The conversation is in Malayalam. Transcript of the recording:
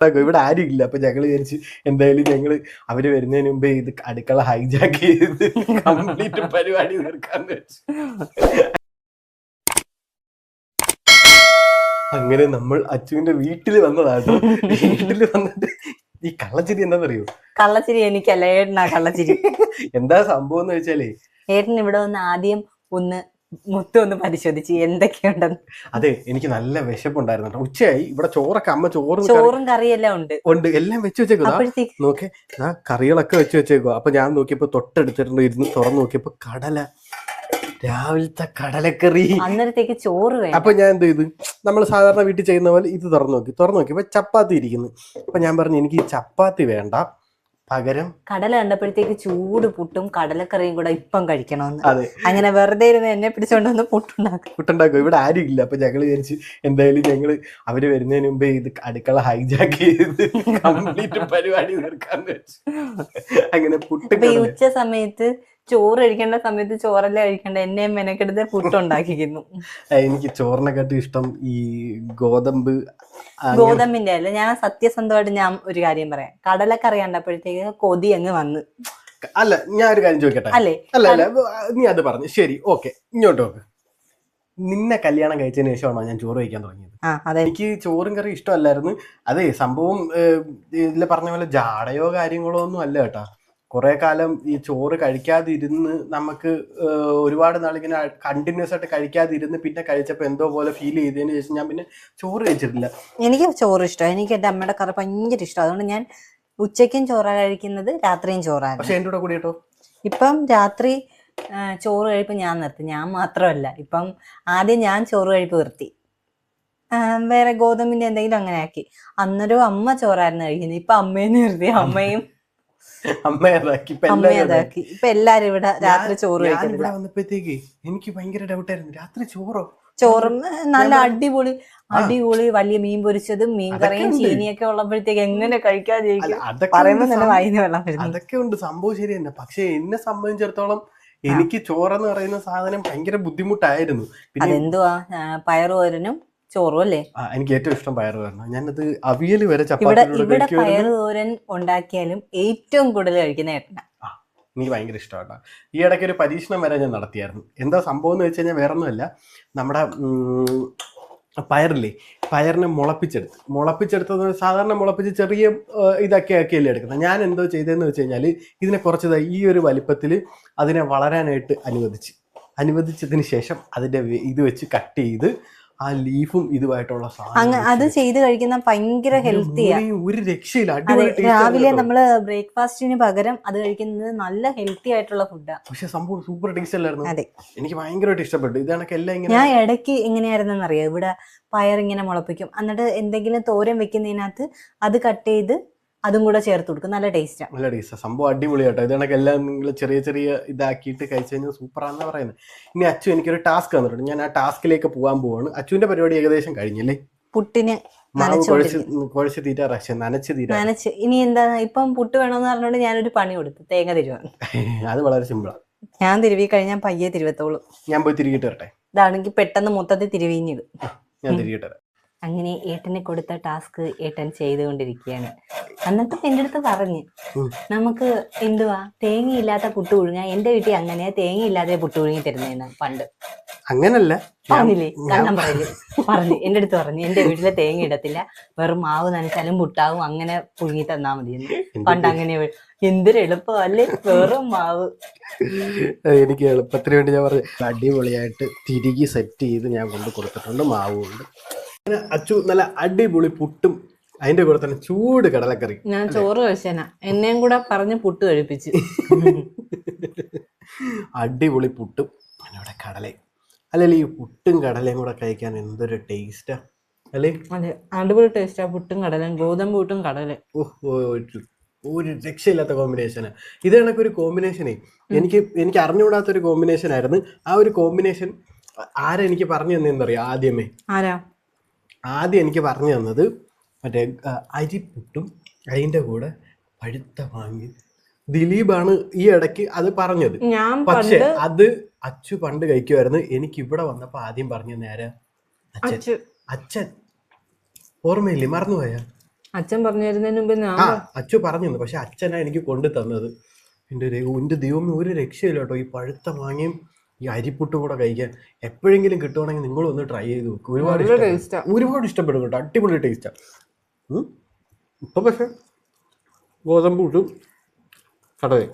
ഉണ്ടാക്കും. ഇവിടെ ആരും ഇല്ല. അപ്പൊ ഞങ്ങൾ വിചാരിച്ചു എന്തായാലും ഞങ്ങൾ അവർ വരുന്നതിന് മുമ്പ് ഇത് അടുക്കള ഹൈജാക്ക് ചെയ്ത് കംപ്ലീറ്റ് പരിപാടി തീർക്കാന്ന് വെച്ചു. അങ്ങനെ നമ്മൾ അച്ചുവിന്റെ വീട്ടിൽ വന്നതാണ് വീട്ടിൽ വന്നിട്ട് ഈ കള്ളച്ചിരി എന്താണെന്നറിയോ കള്ളച്ചിരി എനിക്കല്ല. ഏട്ടനാ കള്ളച്ചിരി. എന്താ സംഭവം എന്ന് വെച്ചാലേ ഏട്ടൻ ഇവിടെ വന്ന് ആദ്യം ഒന്ന് മൊത്തം ഒന്ന് പരിശോധിച്ച് എന്തൊക്കെയുണ്ടെന്ന്. അതെ എനിക്ക് നല്ല വിശപ്പുണ്ടായിരുന്നു ഉച്ചയായി. ഇവിടെ ചോറൊക്കെ അമ്മ ചോറ് ചോറും കറിയെല്ലാം ഉണ്ട്. ഉണ്ട്. എല്ലാം വെച്ച് വെച്ചേക്കും നോക്കെ ആ കറികളൊക്കെ വെച്ച് വെച്ചേക്കോ അപ്പൊ ഞാൻ നോക്കിയപ്പോ തൊട്ടടുത്തിട്ടുണ്ട് ഇരുന്ന് തുറന്നു നോക്കിയപ്പോ കടല. രാവിലത്തെ കടലക്കറി. അന്നേരത്തേക്ക് ചോറ് അപ്പൊ ഞാൻ എന്ത് ചെയ്തു? നമ്മൾ സാധാരണ വീട്ടിൽ ചെയ്യുന്ന പോലെ ഇത് തുറന്നു നോക്കി. തുറന്നു നോക്കിയപ്പോ ചപ്പാത്തി ഇരിക്കുന്നു. അപ്പൊ ഞാൻ പറഞ്ഞു എനിക്ക് ഈ ചപ്പാത്തി വേണ്ട. പകരം കടല കണ്ടപ്പോഴത്തേക്ക് ചൂട് പുട്ടും കടലക്കറിയും കൂടെ ഇപ്പം കഴിക്കണമെന്ന്. അതെ. അങ്ങനെ വെറുതെ ഇരുന്ന് എന്നെ പിടിച്ചോണ്ട് വന്ന് പുട്ടുണ്ടാക്കും. പുട്ടുണ്ടാക്കും. ഇവിടെ ആരും ഇല്ല. അപ്പൊ ഞങ്ങൾ വിചാരിച്ചു എന്തായാലും ഞങ്ങൾ അവർ വരുന്നതിന് മുമ്പേ ഇത് അടുക്കള ഹൈജാക്ക് ചെയ്ത് കംപ്ലീറ്റ് പരിപാടി തീർക്കാന്ന് വെച്ചു. അങ്ങനെ പുട്ട് ഈ ഉച്ച സമയത്ത് ചോറ് കഴിക്കേണ്ട സമയത്ത് ചോറല്ല കഴിക്കേണ്ട? എന്നെ മെനക്കെടുത്ത് പുട്ടുണ്ടാക്കിക്കുന്നു ഉണ്ടാക്കിക്കുന്നു. എനിക്ക് ചോറിനെക്കാട്ടും ഇഷ്ടം ഈ ഗോതമ്പ് ഗോതമ്പിന്റെ അല്ല ഞാൻ സത്യസന്ധമായിട്ട് ഞാൻ ഒരു കാര്യം പറയാം. കടലക്കറി കണ്ടപ്പോഴത്തേക്ക് കൊതി അങ്ങ് വന്ന്. അല്ല ഞാൻ ഒരു കാര്യം ചോദിക്കട്ടെ? അല്ലേ? അല്ല അല്ല നീ അത് പറഞ്ഞു. ശരി ഓക്കെ. ഇങ്ങോട്ട് നോക്ക്. നിന്നെ കല്യാണം കഴിച്ചതിന് ശേഷമാണോ ഞാൻ ചോറ് കഴിക്കാൻ തുടങ്ങിയത്? എനിക്ക് ചോറും കറി ഇഷ്ടമല്ലായിരുന്നു. അതെ സംഭവം ഇതിൽ ഇതിൽ പറഞ്ഞ പോലെ ജാടയോ കാര്യങ്ങളോ ഒന്നും അല്ല കേട്ടാ. കുറെ കാലം ഈ ചോറ് കഴിക്കാതിരുന്ന് നമുക്ക് ഒരുപാട് നാളിങ്ങനെ കണ്ടിന്യൂസ് ആയിട്ട് കഴിക്കാതിരുന്ന് പിന്നെ കഴിച്ചപ്പോൾ എന്തോ പോലെ ഫീൽ ചെയ്തതിന് ശേഷം ഞാൻ പിന്നെ ചോറ് കഴിച്ചിട്ടില്ല. എനിക്ക് ചോറ് ഇഷ്ടമാണ് എനിക്ക് എന്റെ അമ്മയുടെ കറി ഭയങ്കര ഇഷ്ടം. അതുകൊണ്ട് ഞാൻ ഉച്ചയ്ക്കും ചോറാ കഴിക്കുന്നത് രാത്രിയും ചോറാണ്. പക്ഷെ എന്റെ കൂടെ കൂടി കേട്ടോ ഇപ്പം രാത്രി ചോറ് കഴിപ്പ് ഞാൻ നിർത്തി. ഞാൻ മാത്രമല്ല. ഇപ്പം ആദ്യം ഞാൻ ചോറ് കഴിപ്പ് നിർത്തി. വേറെ ഗോതമ്പിന്റെ എന്തെങ്കിലും അങ്ങനെ ആക്കി. അന്നേരം അമ്മ ചോറായിരുന്നു കഴിക്കുന്നത്. ഇപ്പൊ അമ്മയും നിർത്തി. അമ്മയും അമ്മ അതാക്കി ഇപ്പൊ എല്ലാരും ഇവിടെ. രാത്രി ചോറ് ഇവിടെ വന്നപ്പോഴത്തേക്ക് എനിക്ക് ഭയങ്കര ഡൗട്ടായിരുന്നു. രാത്രി ചോറോ? ചോറും നല്ല അടിപൊളി അടിപൊളി വലിയ മീൻ പൊരിച്ചതും മീൻ കറിയും അതൊക്കെ ഉണ്ട്. ചീനിയൊക്കെ ഉള്ളപ്പോഴത്തേക്ക് എങ്ങനെ കഴിക്കാതിരിക്കും? അല്ല, അതൊക്കെ പറയുമ്പോ ഉണ്ട്. തന്നെ വായിന്ന് വെള്ളം വരുന്നു. അതൊക്കെ ഉണ്ട്. സംഭവം ശരി തന്നെ പക്ഷെ എന്നെ സംബന്ധിച്ചിടത്തോളം എനിക്ക് ചോറെന്ന് പറയുന്ന സാധനം ഭയങ്കര ബുദ്ധിമുട്ടായിരുന്നു. പിന്നെ അതെന്തുവാ? പയറുപോരനും ചോറും അല്ലേ എനിക്ക് ഏറ്റവും ഇഷ്ടം പയർ തോരണം ഞാനത് അവിയൽ വരെ ഇവിടെ പയർ ഇവിടെ കഴിക്കുമായിരുന്നു പയറുതോരൻ ഉണ്ടാക്കിയാലും ഏറ്റവും കൂടുതൽ കഴിക്കുന്ന ഏട്ടനാ. എനിക്ക് ഭയങ്കര ഇഷ്ടമാണ് ഈ ഇടയ്ക്ക് ഒരു പരീക്ഷണം വരെ ഞാൻ നടത്തിയായിരുന്നു. എന്താ സംഭവം എന്ന് വെച്ച് കഴിഞ്ഞാൽ വേറെ ഒന്നുമല്ല നമ്മുടെ പയറില്ലേ? പയറിനെ മുളപ്പിച്ചെടുത്ത്. മുളപ്പിച്ചെടുത്തത് സാധാരണ മുളപ്പിച്ച് ചെറിയ ഇതൊക്കെ ആക്കിയല്ലേ എടുക്കുന്നത്. ഞാൻ എന്തോ ചെയ്തതെന്ന് വെച്ച് കഴിഞ്ഞാൽ ഇതിനെ കുറച്ച് ഈ ഒരു വലിപ്പത്തിൽ അതിനെ വളരാനായിട്ട് അനുവദിച്ച്. അനുവദിച്ചതിന് ശേഷം അതിന്റെ ഇത് വെച്ച് കട്ട് ചെയ്ത് ആ ലീഫും ഇതുമായിട്ടുള്ള സാധനം അത് ചെയ്ത് കഴിക്കുന്ന ഭയങ്കര ഇതിന്റെ ഒരു രക്ഷയില്ല. അടിപൊളി രാവിലെ നമ്മൾ നമ്മൾ ബ്രേക്ക്ഫാസ്റ്റിന് പകരം അത് കഴിക്കുന്നത് നല്ല ഹെൽത്തി ആയിട്ടുള്ള ഫുഡാണ് പക്ഷെ സംഭവം സൂപ്പർ ടേസ്റ്റ് അല്ലായിരുന്നു. അതെ. എനിക്ക് ഭയങ്കരമായിട്ട് ഇഷ്ടപ്പെട്ടു. ഇതാണൊക്കെ എല്ലാം ഇങ്ങനെ ഞാൻ ഇടയ്ക്ക് എങ്ങനെയായിരുന്നെന്ന് അറിയാം ഇവിടെ പയർ ഇങ്ങനെ മുളപ്പിക്കും. എന്നിട്ട് എന്തെങ്കിലും തോരൻ വെക്കുന്നതിനകത്ത് അത് കട്ട് ചെയ്ത് അതും കൂടെ ചേർത്ത് കൊടുക്കും. നല്ല ടേസ്റ്റാ. നല്ല ടേസ്റ്റ്. സംഭവം അടിപൊളിയാട്ടോ കണക്ക് എല്ലാം നിങ്ങൾ ചെറിയ ചെറിയ ഇതാക്കിയിട്ട് കഴിച്ചു കഴിഞ്ഞാൽ സൂപ്പറാണെന്ന് പറയുന്നത്. ഇനി അച്ചു എനിക്കൊരു ടാസ്ക് തന്നിട്ടുണ്ട്. ഞാൻ ആ ടാസ്കിലേക്ക് പോകാൻ പോവാണ്. അച്ചുവിന്റെ പരിപാടി ഏകദേശം കഴിഞ്ഞില്ലേ? പുട്ടിന് കുഴച്ച് തീരാറാ നനച്ച് തീരാ നനച്ച്. ഇനി എന്താ ഇപ്പം പുട്ട് വേണമെന്ന് പറഞ്ഞുകൊണ്ട് ഞാനൊരു പണി കൊടുത്തു. തേങ്ങ തിരുവാണ് അത് വളരെ സിമ്പിളാ ഞാൻ തിരുവി കഴിഞ്ഞാൽ പയ്യെ തിരുവത്തോളൂ. ഞാൻ പോയി തിരികിട്ട് വരട്ടെ? ഇതാണെങ്കിൽ പെട്ടെന്ന് മൊത്തത്തിൽ തിരുവിഞ്ഞിടും. ഞാൻ തിരികിട്ട് അങ്ങനെ ഏട്ടന് കൊടുത്ത ടാസ്ക് ഏട്ടൻ ചെയ്തുകൊണ്ടിരിക്കുകയാണ്. എന്നിട്ട് എന്റെ അടുത്ത് പറഞ്ഞു. നമുക്ക് എന്തുവാ? തേങ്ങയില്ലാത്ത പുട്ട് പുഴുങ്ങാ. എന്റെ വീട്ടിൽ അങ്ങനെ തേങ്ങയില്ലാതെ പുട്ട് പുഴുങ്ങി തരുന്നേന്ന് പണ്ട്. അങ്ങനല്ല. പറഞ്ഞില്ലേ? കണ്ണം പറഞ്ഞു. പറഞ്ഞു. എന്റെ അടുത്ത് പറഞ്ഞു. എന്റെ വീട്ടിലെ തേങ്ങ ഇടത്തില്ല. വെറും മാവ് നനച്ചാലും പുട്ടാവും. അങ്ങനെ പുഴുങ്ങി തന്നാ മതി പണ്ട് അങ്ങനെ എന്തൊരു എളുപ്പമല്ലേ? വെറും മാവ്. എനിക്ക് എളുപ്പത്തിന് വേണ്ടി ഞാൻ പറഞ്ഞു. അടിപൊളിയായിട്ട് തിരികെ സെറ്റ് ചെയ്ത് ഞാൻ കൊണ്ട് കൊടുത്തിട്ടുണ്ട്. മാവ് കൊണ്ട് അങ്ങനെ അച്ചു നല്ല അടിപൊളി പുട്ടും അതിന്റെ കൂടെ തന്നെ ചൂട് കടലക്കറി. ഞാൻ ചോറ് കഴിച്ചേന. എന്നെയും കൂടെ പറഞ്ഞ് പുട്ട് കഴിപ്പിച്ച്. അടിപൊളി പുട്ടും. അതിനോടെ കടലയും. അല്ലെങ്കിൽ ഈ പുട്ടും കടലയും കൂടെ കഴിക്കാൻ എന്തൊരു ടേസ്റ്റാ അല്ലേ? അതെ അടിപൊളി ടേസ്റ്റാ പുട്ടും കടലയും ഗോതമ്പ് പുട്ടും കടലയും. ഓഹ് ഒരു രക്ഷയില്ലാത്ത കോമ്പിനേഷനാണ് ഇത് കണക്ക് ഒരു കോമ്പിനേഷനേ എനിക്ക് എനിക്ക് അറിഞ്ഞുകൂടാത്ത ഒരു കോമ്പിനേഷൻ ആയിരുന്നു. ആ ഒരു കോമ്പിനേഷൻ ആരെനിക്ക് പറഞ്ഞു തന്നെന്നറിയാം ആദ്യമേ? ആരാ? ആദ്യം എനിക്ക് പറഞ്ഞു തന്നത് മറ്റേ അരിപ്പുട്ടും അതിന്റെ കൂടെ പഴുത്ത വാങ്ങി ദിലീപാണ് ഈ ഇടയ്ക്ക് അത് പറഞ്ഞത്. പക്ഷെ അത് അച്ചു പണ്ട് കഴിക്കുമായിരുന്നു. എനിക്ക് ഇവിടെ വന്നപ്പോ ആദ്യം പറഞ്ഞ നേരെ അച്ഛൻ. അച്ഛൻ. ഓർമ്മയില്ലേ? മറന്നുപോയാ? അച്ഛൻ പറഞ്ഞിരുന്നതിന് മുമ്പ് ഞാൻ അച്ചു പറഞ്ഞിരുന്നു. പക്ഷെ അച്ഛനാ എനിക്ക് കൊണ്ടു തന്നത്. എന്റെ ദൈവം എന്റെ ദൈവമേ ഒരു രക്ഷയില്ല കേട്ടോ. ഈ പഴുത്ത മാങ്ങയും ഈ അരിപ്പുട്ടും കൂടെ കഴിക്കാൻ. എപ്പോഴെങ്കിലും കിട്ടുവാണെങ്കിൽ നിങ്ങളും ഒന്ന് ട്രൈ ചെയ്ത് നോക്കും. ഒരുപാട് ഒരുപാട് ഇഷ്ടപ്പെടും കേട്ടോ. അടിപൊളി ടേസ്റ്റാ ഇപ്പൊ പക്ഷേ ഗോതമ്പ് ഇട്ടും. കടവേ